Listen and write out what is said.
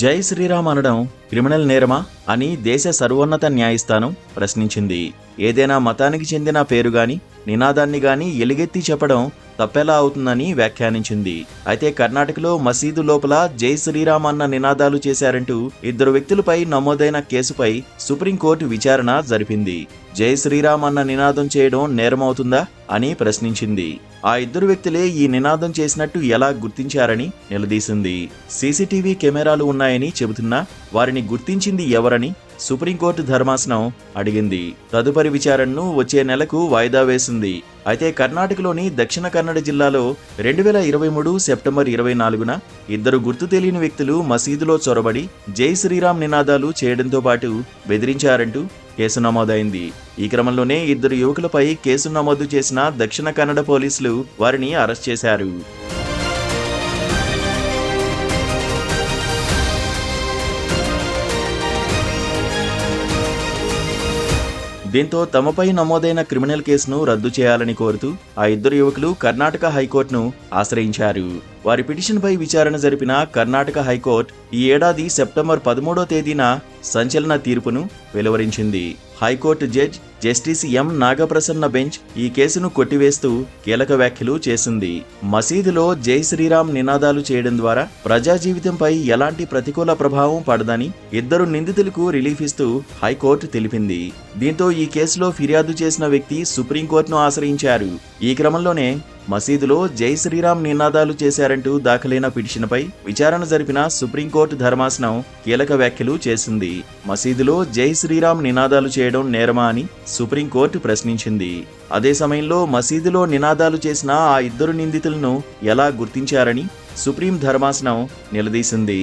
జై శ్రీరామ్ అనడం క్రిమినల్ నేరమా అని దేశ సర్వోన్నత న్యాయస్థానం ప్రశ్నించింది. ఏదైనా మతానికి చెందిన పేరు గాని నినాదాన్ని గాని ఎలుగెత్తి చెప్పడం తప్పెలా అవుతుందని వ్యాఖ్యానించింది. అయితే కర్ణాటకలో మసీదు లోపల జై శ్రీరామ్ అన్న నినాదాలు చేశారంటూ ఇద్దరు వ్యక్తులపై నమోదైన కేసుపై సుప్రీంకోర్టు విచారణ జరిపింది. జై శ్రీరామ్ అన్న నినాదం చేయడం నేరమవుతుందా అని ప్రశ్నించింది. ఆ ఇద్దరు వ్యక్తులే ఈ నినాదం చేసినట్టు ఎలా గుర్తించారని నిలదీసింది. సీసీటీవీ కెమెరాలు ఉన్నాయని చెబుతున్నా వారిని గుర్తించింది ఎవరని సుప్రీంకోర్టు ధర్మాసనం అడిగింది. తదుపరి విచారణను వచ్చే నెలకు వాయిదా వేసింది. అయితే కర్ణాటకలోని దక్షిణ కన్నడ జిల్లాలో రెండు వేల ఇరవై మూడు సెప్టెంబర్ ఇరవై నాలుగున ఇద్దరు గుర్తు తెలియని వ్యక్తులు మసీదులో చొరబడి జై శ్రీరామ్ నినాదాలు చేయడంతో పాటు బెదిరించారంటూ కేసు నమోదైంది. ఈ క్రమంలోనే ఇద్దరు యువకులపై కేసు నమోదు చేసిన దక్షిణ కన్నడ పోలీసులు వారిని అరెస్ట్ చేశారు. దీంతో తమపై నమోదైన క్రిమినల్ కేసును రద్దు చేయాలని కోరుతూ ఆ ఇద్దరు యువకులు కర్ణాటక హైకోర్టును ఆశ్రయించారు. వారి పిటిషన్పై విచారణ జరిపిన కర్ణాటక హైకోర్టు ఈ ఏడాది సెప్టెంబర్ పదమూడో తేదీన సంచలన తీర్పును వెలువరించింది. High court judge justice M. Nagaprasanna bench ఈ కేసును కొట్టివేస్తూ కీలక వ్యాఖ్యలు చేసింది. మసీదులో జై శ్రీరామ్ నినాదాలు చేయడం ద్వారా ప్రజా జీవితంపై ఎలాంటి ప్రతికూల ప్రభావం పడదని ఇద్దరు నిందితులకు రిలీఫ్ ఇస్తూ హైకోర్టు తెలిపింది. దీంతో ఈ కేసులో ఫిర్యాదు చేసిన వ్యక్తి సుప్రీంకోర్టును ఆశ్రయించారు. ఈ క్రమంలోనే మసీదులో జై శ్రీరామ్ నినాదాలు చేశారంటూ దాఖలైన పిటిషన్పై విచారణ జరిపిన సుప్రీంకోర్టు ధర్మాసనం కీలక వ్యాఖ్యలు చేసింది. మసీదులో జై శ్రీరామ్ నినాదాలు చేయడం నేరమా అని సుప్రీంకోర్టు ప్రశ్నించింది. అదే సమయంలో మసీదులో నినాదాలు చేసిన ఆ ఇద్దరు నిందితులను ఎలా గుర్తించారని సుప్రీం ధర్మాసనం నిలదీసింది.